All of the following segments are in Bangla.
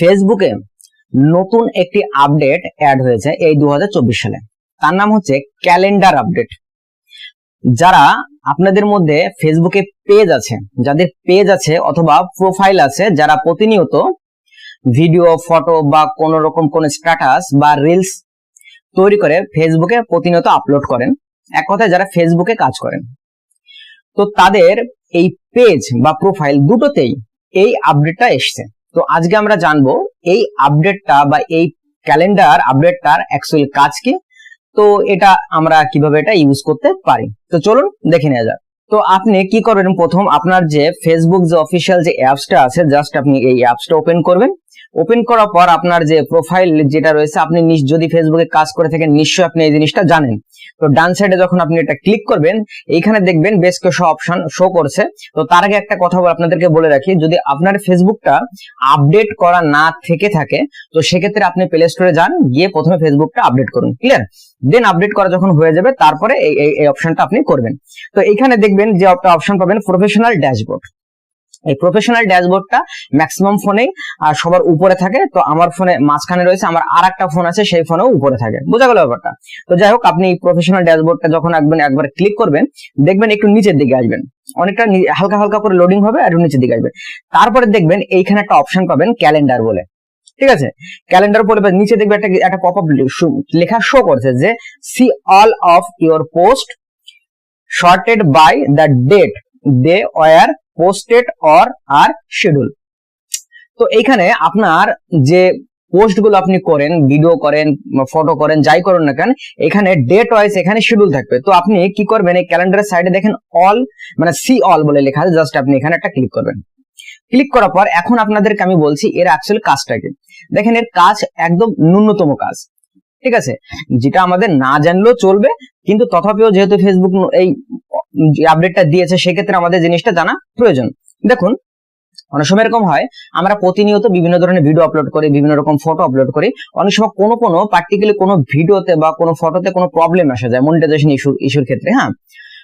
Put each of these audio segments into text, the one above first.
ফেসবুকে নতুন একটি আপডেট অ্যাড হয়েছে এই দু হাজার চব্বিশ সালে। তার নাম হচ্ছে ক্যালেন্ডার আপডেট যারা আপনাদের মধ্যে ফেসবুকে পেজ আছে, যাদের পেজ আছে অথবা প্রোফাইল আছে, যারা প্রতিনিয়ত ভিডিও ফটো বা কোন রকম কোন স্ট্যাটাস বা রিলস তৈরি করে ফেসবুকে প্রতিনিয়ত আপলোড করেন, এক কথায় যারা ফেসবুকে কাজ করেন। তো তাদের এই পেজ বা প্রোফাইল দুটোতেই এই আপডেটটা এসছে। তো আজকে আমরা জানব এই আপডেটটা বা এই ক্যালেন্ডার আপডেটটার অ্যাকচুয়াল কাজ কি? তো এটা আমরা কীভাবে এটা ইউজ করতে পারি? তো চলুন দেখে নেওয়া যাক। তো আপনি কি করবেন? প্রথম আপনার যে ফেসবুক যে অফিসিয়াল যে অ্যাপসটা আছে জাস্ট আপনি এই অ্যাপসটা ওপেন করবেন। ওপেন করার পর আপনার যে প্রোফাইল যেটা রয়েছে, আপনি যদি ফেসবুকে কাজ করে থাকেন, নিশ্চয়ই আপনি এই জিনিসটা জানেন। তো ডান সাইডে যখন আপনি এটা ক্লিক করবেন, এইখানে দেখবেন বেশ কিছু অপশন শো করছে। তো তার আগে একটা কথা আপনাদেরকে বলে রাখি, যদি আপনার ফেসবুকটা আপডেট করা না থেকে থাকে, তো সেক্ষেত্রে আপনি প্লে স্টোরে যান, গিয়ে প্রথমে ফেসবুকটা আপডেট করুন ক্লিয়ার দেন আপডেট করা যখন হয়ে যাবে, তারপরে এই অপশনটা আপনি করবেন। তো এইখানে দেখবেন যে অপশন পাবেন প্রফেশনাল ড্যাশবোর্ড এই প্রফেশনাল ড্যাশবোর্ডটা ম্যাক্সিমাম ফোনে আর সবার উপরে থাকে। তো আমার ফোনে মাঝখানে রয়েছে, আমার আর একটা ফোন আছে, সেই ফোনেও উপরে থাকে। বোঝা গেল ব্যাপারটা? তো যাই হোক, আপনি প্রফেশনাল ড্যাশবোর্ডটা যখন একবার একবার ক্লিক করবেন, দেখবেন একটু নিচের দিকে আসবেন। অনেকটা হালকা হালকা করে লোডিং হবে, আর নিচের দিকে আসবে। তারপরে দেখবেন এইখানে একটা অপশন পাবেন ক্যালেন্ডার বলে। ঠিক আছে? ক্যালেন্ডার পরে নিচে দেখবে একটা একটা পপ আপ লেখা শো করছে যে see all of your post sorted by the date they were posted or are scheduled তো এইখানে আপনার যে পোস্টগুলো আপনি করেন ভিডিও করেন ফটো করেন, যাই করুন না কেন, এখানে ডেট ওয়াইজ এখানে শিডিউল থাকবে। তো আপনি কি করবেন, এই ক্যালেন্ডারের সাইডে দেখেন অল মানে সি অল বলে লেখা আছে জাস্ট আপনি এখানে একটা ক্লিক করবেন। ক্লিক করার পর এখন আপনাদেরকে আমি বলছি এর অ্যাকচুয়াল কাজটা কি দেখেন এর কাজ একদম ন্যূনতম কাজ। ঠিক আছে? যেটা আমাদের না জানলেও চলবে, কিন্তু তথাপিও যেহেতু ফেসবুক এই আপডেটটা দিয়েছে, সেক্ষেত্রে আমাদের জিনিসটা জানা প্রয়োজন। দেখুন, অনেক সময় এরকম হয়, আমরা প্রতিনিয়ত বিভিন্ন ধরনের ভিডিও আপলোড করি, বিভিন্ন রকম ফটো আপলোড করি। অনেক সময় কোনো কোনো পার্টিকুলার কোনো ভিডিওতে বা কোনো ফটোতে কোনো প্রবলেম আসা যায় মনিটাইজেশন ইস্যু ইস্যুর ক্ষেত্রে হ্যাঁ?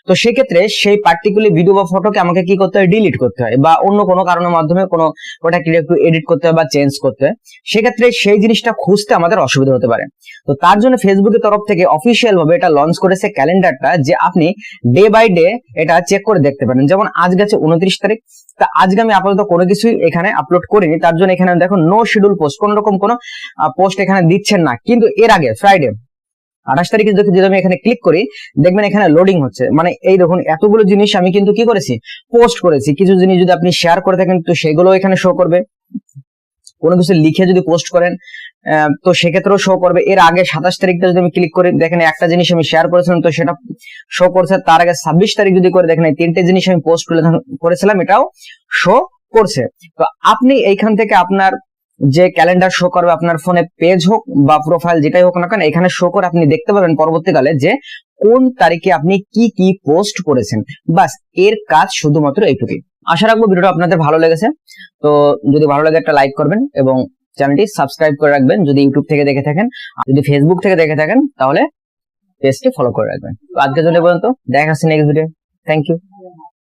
তো সেক্ষেত্রে সেই পার্টিকুলার ভিডিও বা ফটোকে আমাকে কি করতে হয়? ডিলিট করতে হয় বা অন্য কোনো কারণের মাধ্যমে কোনো ওটাকে একটু এডিট করতে হয় বা চেঞ্জ করতে হয়। সেক্ষেত্রে সেই জিনিসটা খুঁজতে আমাদের অসুবিধা হতে পারে। তো তার জন্য ফেসবুকের তরফ থেকে অফিসিয়াল ভাবে এটা লঞ্চ করেছে ক্যালেন্ডারটা যে আপনি ডে বাই ডে এটা চেক করে দেখতে পারেন। যেমন আজ গেছে উনত্রিশ তারিখ, তা আজকে আমি আপাতত কোনো কিছুই এখানে আপলোড করিনি। তার জন্য এখানে দেখো নো শিডিউল পোস্ট কোন রকম কোনো পোস্ট এখানে দিচ্ছেন না। কিন্তু এর আগে ফ্রাইডে আঠাশ তারিখে যদি আমি এখানে ক্লিক করি, দেখবেন এখানে লোডিং হচ্ছে। মানে এই দেখুন, এতগুলো জিনিস আমি কিন্তু কি করেছি? পোস্ট করেছি। কিছু জিনিস যদি আপনি শেয়ার করে থাকেন, তো সেগুলো এখানে শো করবে। কোনো কিছু লিখে যদি পোস্ট করেন তো সেক্ষেত্রেও শো করবে। এর আগে সাতাশ তারিখটা যদি আমি ক্লিক করি, দেখেন একটা জিনিস আমি শেয়ার করেছিলাম, তো সেটা শো করছে। তার আগে ছাব্বিশ তারিখ যদি করে, দেখেন তিনটে জিনিস আমি পোস্ট করেছিলাম, এটাও শো করছে। তো আপনি এইখান থেকে আপনার যে ক্যালেন্ডার শো করবে আপনার ফোনে পেজ হোক বা প্রোফাইল যেটাই হোক না কেন, এখানে শো করে আপনি দেখতে পাবেন পরবর্তীকালে যে কোন তারিখে আপনি কি কি পোস্ট করেছেন। বাসের কাজ শুধুমাত্র এইটুকুই। আশা রাখব ভিডিওটা আপনাদের ভালো লেগেছে। তো যদি ভালো লাগে একটা লাইক করবেন এবং চ্যানেলটি সাবস্ক্রাইব করে রাখবেন যদি ইউটিউব থেকে দেখে থাকেন। যদি ফেসবুক থেকে দেখে থাকেন, তাহলে পেজটি ফলো করে রাখবেন। তো আজকের জন্য পর্যন্ত। দেখা হচ্ছে নেক্সট ভিডিও থ্যাংক ইউ